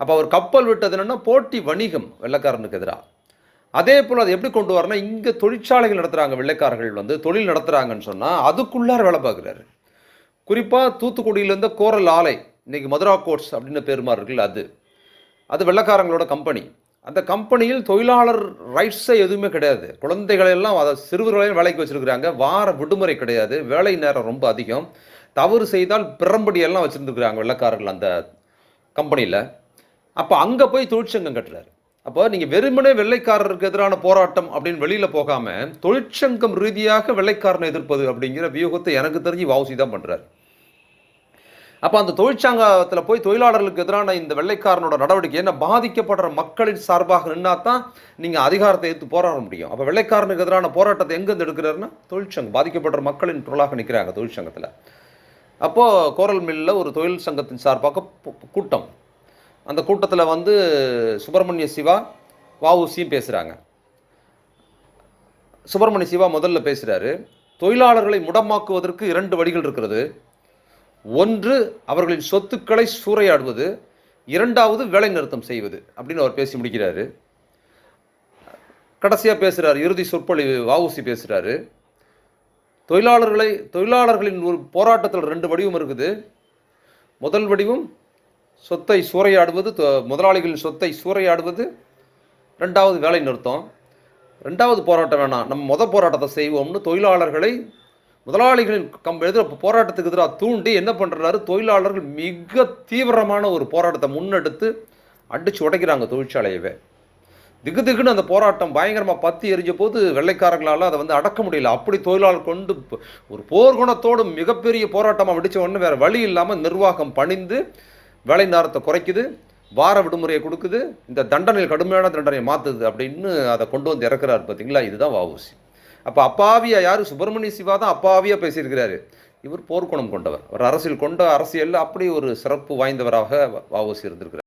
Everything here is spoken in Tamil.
அப்போ அவர் கப்பல் விட்டது என்னென்னா போட்டி வணிகம் வெள்ளைக்காரனுக்கு எதிராக அதே போல் அதை எப்படி கொண்டு வரனா இங்கே தொழிற்சாலைகள் நடத்துகிறாங்க வெள்ளைக்காரர்கள் வந்து தொழில் நடத்துகிறாங்கன்னு சொன்னால் அதுக்குள்ளார வேலை பார்க்குறாரு. குறிப்பாக தூத்துக்குடியிலேருந்து கோரல் ஆலை இன்றைக்கி மதுரா கோட்ஸ் அப்படின்னு பேர் இருக்குல்ல அது. அது வெள்ளைக்காரங்களோட கம்பெனி அந்த கம்பெனியில் தொழிலாளர் ரைட்ஸே எதுவுமே கிடையாது. குழந்தைகளெல்லாம் அதை சிறுவர்களையும் வேலைக்கு வச்சிருக்கிறாங்க. வார விடுமுறை கிடையாது. வேலை நேரம் ரொம்ப அதிகம். தவறு செய்தால் பிரம்படியெல்லாம் வச்சுருந்துருக்குறாங்க வெள்ளைக்காரர்கள் அந்த கம்பெனியில் அப்போ அங்கே போய் தொழிற்சங்கம் கட்டுறாரு. அப்போ நீங்கள் வெறுமனே வெள்ளைக்காரருக்கு எதிரான போராட்டம் அப்படின்னு வெளியில் போகாமல் தொழிற்சங்கம் ரீதியாக வெள்ளைக்காரனை எதிர்ப்பது அப்படிங்கிற வியூகத்தை எனக்கு தெரிஞ்சு வாவுசி தான் பண்ணுறாரு அப்போ அந்த தொழிற்சங்கத்தில் போய் தொழிலாளர்களுக்கு எதிரான இந்த வெள்ளைக்காரனோட நடவடிக்கை என்ன? பாதிக்கப்படுற மக்களின் சார்பாக நின்னா தான் நீங்கள் அதிகாரத்தை எடுத்து போராட முடியும். அப்போ வெள்ளைக்காரனுக்கு எதிரான போராட்டத்தை எங்கேருந்து எடுக்கிறாருன்னா தொழிற்சங்கம் பாதிக்கப்படுற மக்களின் குரலாக நிற்கிறாங்க தொழிற்சங்கத்தில். அப்போது கோரல் மில்லில் ஒரு தொழில் சங்கத்தின் சார்பாக கூட்டம். அந்த கூட்டத்தில் வந்து சுப்பிரமணிய சிவா வஉசியும் பேசுகிறாங்க சுப்பிரமணிய சிவா முதல்ல பேசுகிறாரு தொழிலாளர்களை முடமாக்குவதற்கு இரண்டு வழிகள் இருக்கிறது. ஒன்று அவர்களின் சொத்துக்களை சூறையாடுவது. இரண்டாவது வேலை நிறுத்தம் செய்வது அப்படின்னு அவர் பேசி முடிக்கிறாரு. கடைசியாக பேசுகிறார் இறுதி சொற்பொழிவு வஉசி பேசுகிறாரு தொழிலாளர்களை தொழிலாளர்களின் ஒரு போராட்டத்தில் ரெண்டு வடிவம் இருக்குது. முதல் வடிவம் சொத்தை சூறையாடுவது தொ- முதலாளிகளின் சொத்தை சூறையாடுவது ரெண்டாவது வேலை நிறுத்தம். ரெண்டாவது போராட்டம் வேணாம் நம்ம மொத போராட்டத்தை செய்வோம்னு தொழிலாளர்களை முதலாளிகளின் கம் எதிர போராட்டத்துக்கு எதிராக தூண்டி என்ன பண்ணுறாரு தொழிலாளர்கள் மிக தீவிரமான ஒரு போராட்டத்தை முன்னெடுத்து அடிச்சு உடைக்கிறாங்க தொழிற்சாலையவே. திகு திகுன்னு அந்த போராட்டம் பயங்கரமாக பத்தி எரிஞ்ச போது வெள்ளைக்காரங்களால் அதை வந்து அடக்க முடியல. அப்படி தொழிலாளர் கொண்டு ஒரு போர்க்குணத்தோடு மிகப்பெரிய போராட்டமாக வெடித்த உடனே வேறு வழி இல்லாமல் நிர்வாகம் பணிந்து வேலை நேரத்தை குறைக்குது வார விடுமுறையை கொடுக்குது இந்த தண்டனையில் கடுமையான தண்டனையை மாற்றுது அப்படின்னு அதை கொண்டு வந்து இறக்குறாரு பார்த்தீங்களா? இதுதான் வாவூசி அப்போ அப்பாவியா யார்? சுப்பிரமணிய சிவா தான் அப்பாவியாக பேசியிருக்கிறாரு. இவர் போர்க்குணம் கொண்டவர். ஒரு அரசியல் கொண்ட அரசியலில் அப்படி ஒரு சிறப்பு வாய்ந்தவராக வாவூசி இருந்திருக்கிறார்.